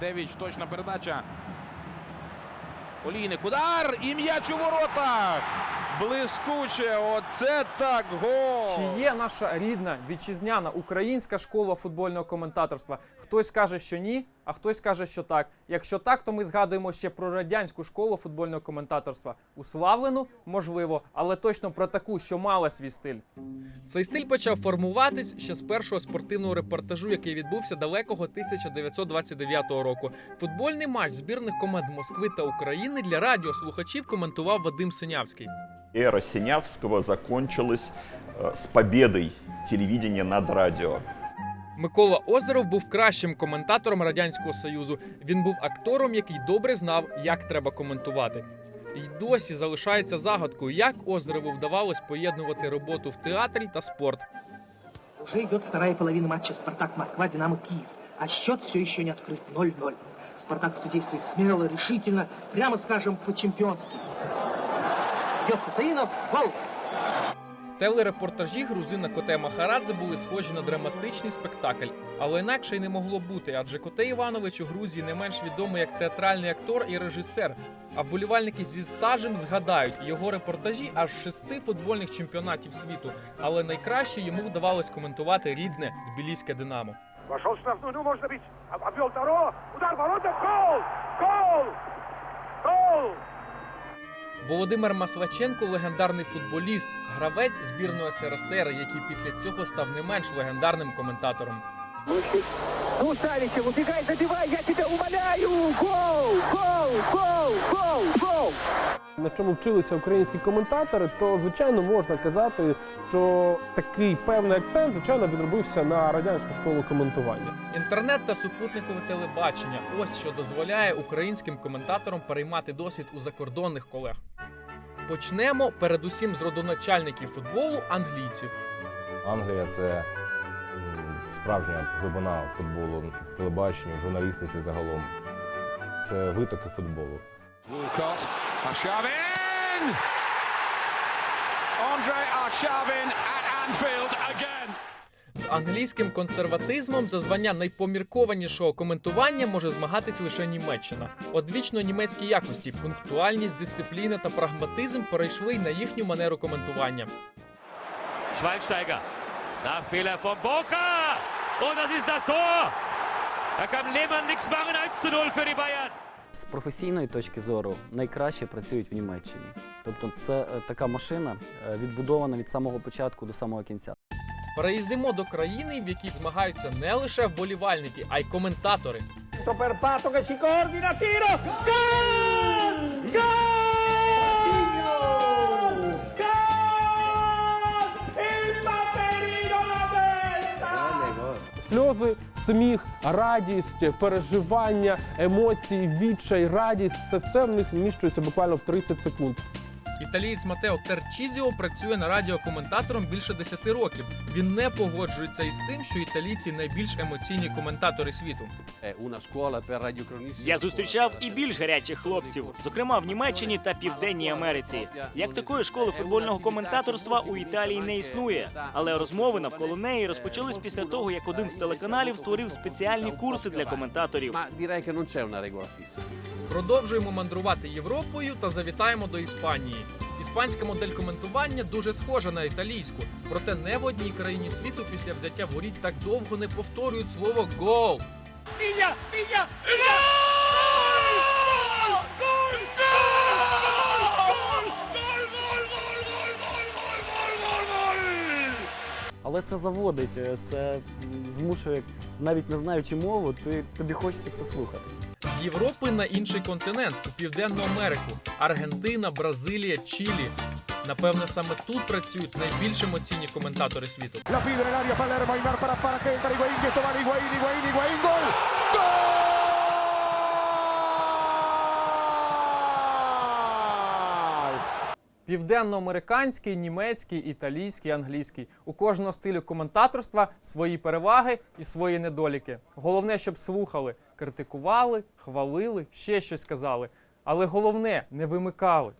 Девіч, точна передача. Олійник, удар і м'яч у воротах. Блискуче, оце так гол. Чи є наша рідна вітчизняна українська школа футбольного коментаторства? Хтось каже, що ні, а хтось каже, що так. Якщо так, то ми згадуємо ще про радянську школу футбольного коментаторства. Уславлену, можливо, але точно про таку, що мала свій стиль. Цей стиль почав формуватись ще з першого спортивного репортажу, який відбувся далекого 1929 року. Футбольний матч збірних команд Москви та України для радіослухачів коментував Вадим Синявський. Эра Синявского закончилась э, с победой телевидения над радио. Микола Озеров був кращим коментатором радянського союзу. Він був актором, який добре знав, як треба коментувати. І досі залишається загадкою, як Озерову вдавалось поєднувати роботу в театрі та спорт. Уже идет вторая половина матча «Спартак-Москва», «Динамо Киев». А счет все еще не открыт 0-0. «Спартаковцы» действует смело, решительно, прямо скажем, по-чемпионски. Бьет Хусаинов, гол! Телерепортажі грузина Коте Махарадзе були схожі на драматичний спектакль, але інакше й не могло бути, адже Коте Іванович у Грузії не менш відомий як театральний актор і режисер. А вболівальники зі стажем згадають його репортажі аж шести футбольних чемпіонатів світу. Але найкраще йому вдавалось коментувати рідне тбіліське Динамо. Вошел в штрафную, ну, может быть, обвел второго, удар ворота, гол! Гол! Гол! Володимир Маслаченко легендарний футболіст, гравець збірної СРСР, який після цього став не менш легендарним коментатором. Ну, Савичев, убегай, забивай, я тебя умоляю! Гол! Гол! Гол! Гол! Гол! на чому вчилися українські коментатори, то звичайно можна казати, що такий певний акцент звичайно відробився на радянську школу коментування. Інтернет та супутникове телебачення ось що дозволяє українським коментаторам переймати досвід у закордонних колег. Почнемо передусім з родоначальників футболу англійців. Англія це справжня глибина футболу в телебаченні, в журналістиці загалом. Це витоки футболу. Walcott, Arshavin! Andre анфілд at Anfield again. З англійським консерватизмом за звання найпоміркованішого коментування може змагатись лише Німеччина. Одвічно німецькі якості, пунктуальність, дисципліна та прагматизм перейшли й на їхню манеру коментування. Schweinsteiger. Nachfehler von Boca. Und das ist das Tor. Da kann Lehmann nichts machen. 1 zu 0 für die Bayern. З професійної точки зору найкраще працюють в Німеччині. Тобто, це е, така машина е, відбудована від самого початку до самого кінця. Переїздимо до країни, в якій змагаються не лише вболівальники, а й коментатори. Paperino la testa! Сльози, сміх, радість, переживання, емоції, відчай, радість це все в них вміщується буквально в 30 секунд. Італієць Матео Терчізіо працює на радіокоментатором більше 10 років. Він не погоджується із тим, що італійці найбільш емоційні коментатори світу. Я зустрічав і більш гарячих хлопців, зокрема в Німеччині та Південній Америці. Як такої школи футбольного коментаторства у Італії не існує, але розмови навколо неї розпочались після того, як один з телеканалів створив спеціальні курси для коментаторів. Продовжуємо мандрувати Європою та завітаємо до Іспанії. Іспанська модель коментування дуже схожа на італійську, проте не в одній країні світу після взяття воріт так довго не повторюють слово гол. Pilla, pilla, Але це заводить, е, це змушує, навіть не знаючи мову, ти, тобі хочеться це слухати. З Європи на інший континент у Південну Америку, Аргентина, Бразилія, Чилі. Напевне, саме тут працюють найбільш емоційні коментатори світу. La pide en el área Palermo, Aymar para para que Південноамериканський, німецький, італійський, англійський. У кожного стилю коментаторства свої переваги і свої недоліки. Головне, щоб слухали, критикували, хвалили, ще щось сказали. Але головне не вимикали.